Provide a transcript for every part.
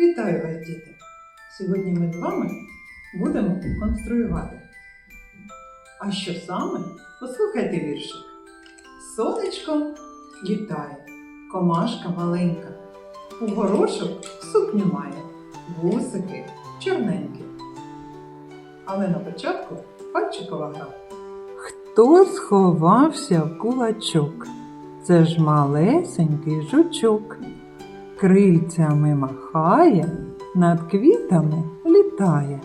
Вітаю вас, діти! Сьогодні ми з вами будемо конструювати. А що саме? Послухайте віршик. Сонечко літає, комашка маленька. У горошок сукню має, вусики чорненькі. Але на початку пальчикова гра. Хто сховався в кулачок? Це ж малесенький жучок. Крильцями махає, над квітами літає.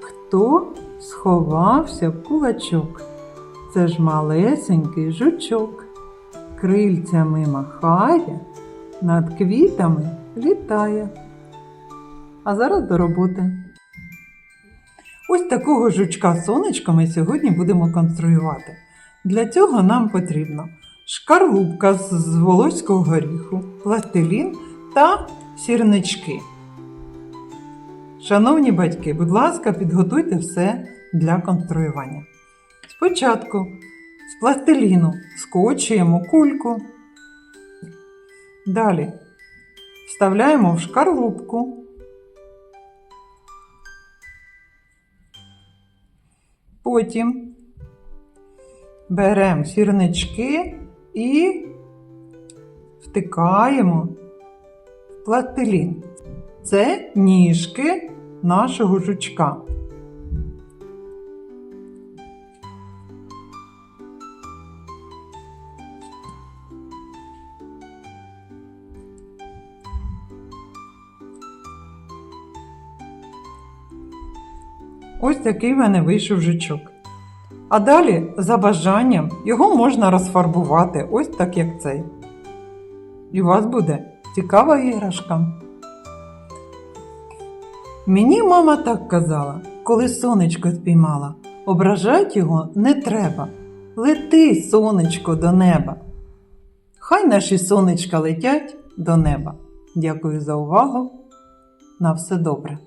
Хто сховався в кулачок? Це ж малесенький жучок. Крильцями махає, над квітами літає. А зараз до роботи. Ось такого жучка сонечка ми сьогодні будемо конструювати. Для цього нам потрібно шкарлупка з- волоського горіху, пластилін та сірнички. Шановні батьки, будь ласка, підготуйте все для конструювання. Спочатку з пластиліну скочуємо кульку. Далі вставляємо в шкарлупку. Потім беремо сірнички і втикаємо в пластилін. Це ніжки нашого жучка. Ось такий в мене вийшов жучок. А далі, за бажанням, його можна розфарбувати ось так, як цей. І у вас буде цікава іграшка. Мені мама так казала, коли сонечко спіймала. Ображать його не треба. Лети, сонечко, до неба. Хай наші сонечка летять до неба. Дякую за увагу. На все добре.